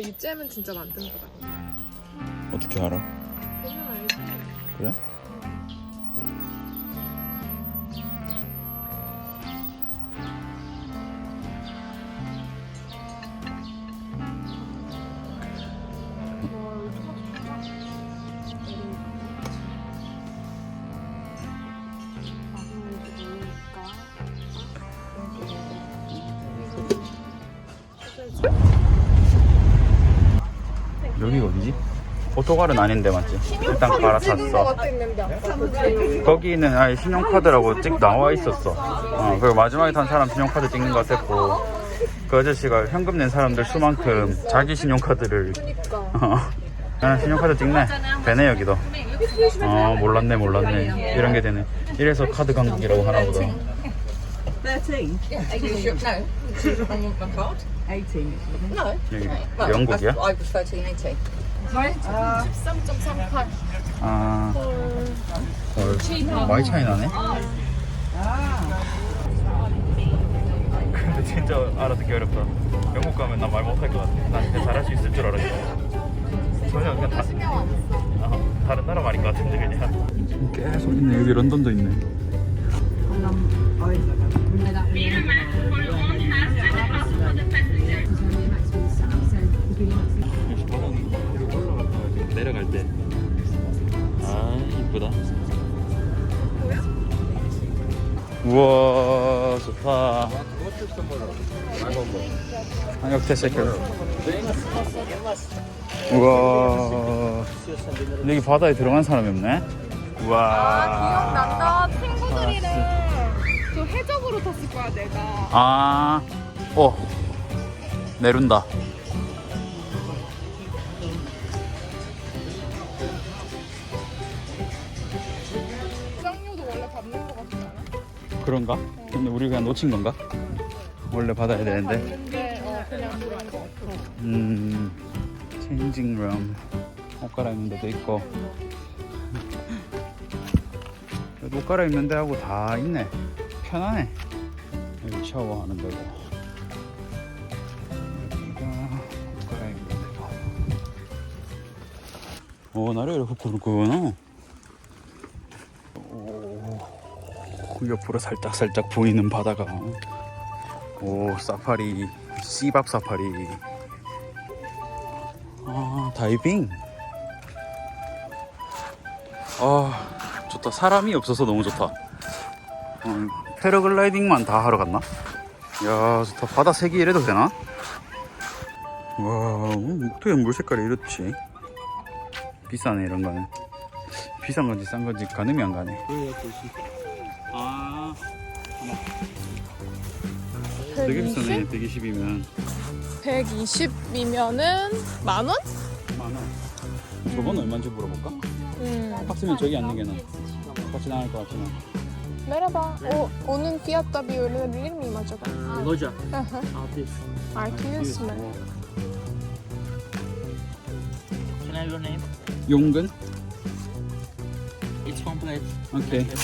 이 잼은 진짜 만든 거다. 어떻게 알아? 보면 알지. 그래? 여기 어디지? 포토갈은 아닌데 맞지? 일단 갈아탔어. 거기는 아예 신용카드라고 찍 나와 있었어. 어, 그리고 마지막에 탄 사람 신용카드 찍는 것 같았고 그 아저씨가 현금 낸 사람들 수만큼 자기 신용카드를 어, 아, 신용카드 찍네. 되네 여기도. 어 몰랐네 몰랐네 이런 게 되네. 이래서 카드 강국이라고 하나 보다. 13? Are you sure? No. I want my card. 18. No. Well, 영국이야? I, I was 13, 18. 13.38. 아, 헐, 많이 차이 나네. 근데 진짜 알아듣기 어렵다. 영국 가면 나 말 못할 것 같아. 난 그냥 잘할 수 있을 줄 알았지. 전혀 그냥 다, 아, 다른 나라 말인 것 같은데 그냥. 계속 있네. 여기 런던도 있네. 때. 아 이쁘다. 우와 좋다. 한역 테세크. 우와. 근데 여기 바다에 들어간 사람이 없네. 우와. 기억난다. 친구들이랑 저 해적으로 탔을 거야 내가. 아, 어, 내린다. 그런가? 근데 우리 그냥 놓친 건가? 원래 받아야 되는데. 어. 음, 체인징 룸. 옷 갈아입는 데도 있고. 옷 갈아입는 데 하고 다 있네. 편하네. 여기 샤워하는 데고. 여기가 옷 갈아입는 데고. 오, 나를 이렇게 그거구나. 오, 옆으로 살짝 살짝 보이는 바다가. 오, 사파리, 씨밥 사파리. 아, 다이빙. 아, 좋다. 사람이 없어서 너무 좋다. 어, 패러글라이딩만 다 하러 갔나? 야, 좋다. 바다 색이 이래도 되나? 와, 음, 어떻게 물 색깔이 이렇지? 비싸네, 이런 거는. 비싼 건지 싼 건지 가늠이 안 가네. 아, 되게 비싸네. 120이면. 120이면은 만 원? 만 원. 저건 얼마인지 물어볼까? 응. 같으면 저기 앉는 게 나아. 같이 나갈 것 같지만. Merhaba. O onun fiyatta bir öğrenebilir miyim acaba? Loca. Hı hı. Artist. Arkeus mu? Can I have your name? 용근? It's complete. 오케이. 방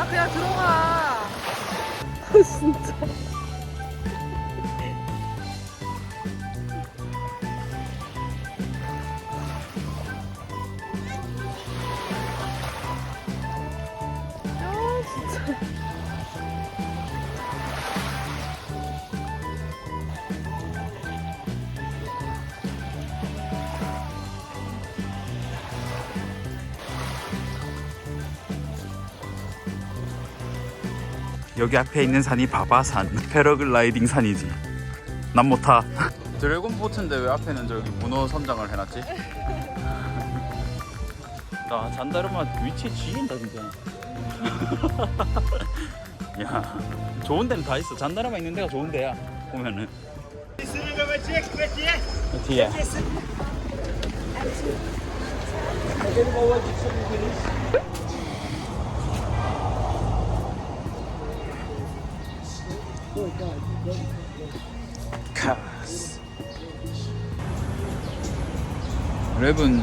아 그냥 들어가. 진짜. 여기 앞에 있는 산이 바바산. 패러글라이딩 산이지. 난 못 타. 드래곤 보트인데 왜 앞에는 저기 문어 선장을 해놨지? 나 잔다르마 위치에 지긴다 진짜. 야, 좋은 데는 다 있어. 잔다르마 있는 데가 좋은 데야. 보면은. 뒤에. 카스. 랩은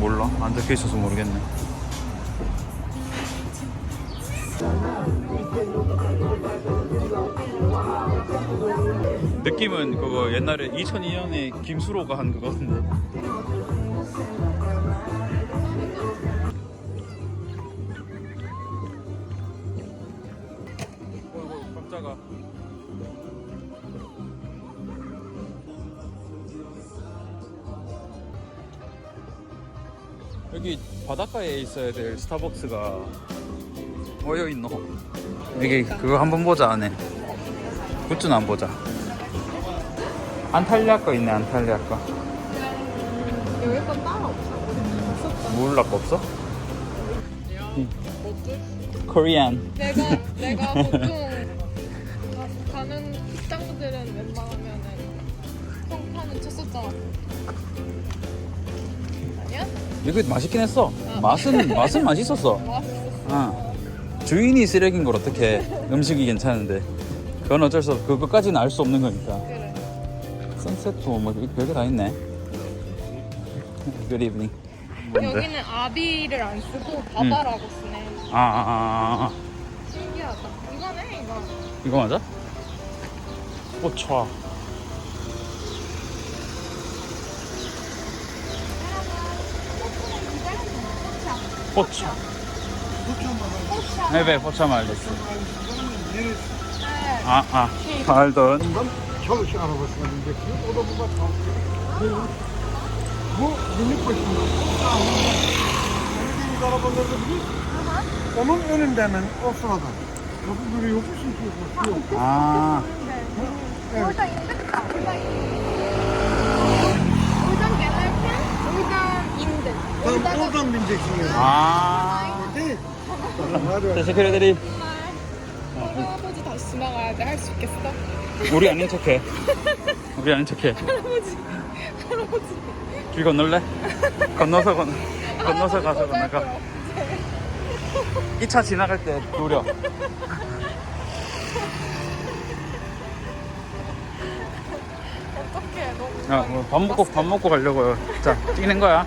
몰라? 안 적혀 있어서 모르겠네. 느낌은 그거 옛날에 2002년에 김수로가 한 그거 같은데. 어이구 깜짝아 여기 바닷가에 있어야 될 스타벅스가 어여 있노? 여기 그거 한번 보자 안에 굿즈는 안 보자 안탈리아 거 있네 안탈리아 거 여기 건 따로 없어. 몰라 거 없어? 코리안 내가 내가 보통 가- 가는 식당들은 웬만하면은 평판은 쳤었잖아. 이거 맛있긴 했어 맛은 맛은 맛있었어. 어. 주인이 쓰레기인 걸 어떻게 음식이 괜찮은데 그건 어쩔 수 없어 그것까지는 알 수 없는 거니까 그래. 선셋도 뭐 별게 다 있네 Good evening 뭔데? 여기는 아비를 안 쓰고 바다라고 쓰네. 아, 아, 아, 아. 신기하다. 이거네 이거. 이거 맞아? 꽃차 꽃차 네네 꽃차 말렸어 아, 아, pardon. çalışan arabasındaki o da burada kalkıyor. Bu günlük başında. Söylediğimiz arabaları bir onun önünde hemen o sırada. Kapı böyle yokmuşsun ki yok. 아, 올다 인덱다. 올다 인. 올단 개날편, 올단 인덱. Tam oradan bineceksin yani. 아. Değil. Teşekkür ederim. 할아버지 다시 지나가야 돼. 할 수 있겠어? 우리 아닌 척해. 우리 아닌 척해. 길 건널래? 건너서 건 건너서 가서 건너가. 이 차 지나갈 때 노려. 어떡해. 너무. 야, 뭐밥 먹고 밥 먹고 가려고요. 자, 뛰는 거야.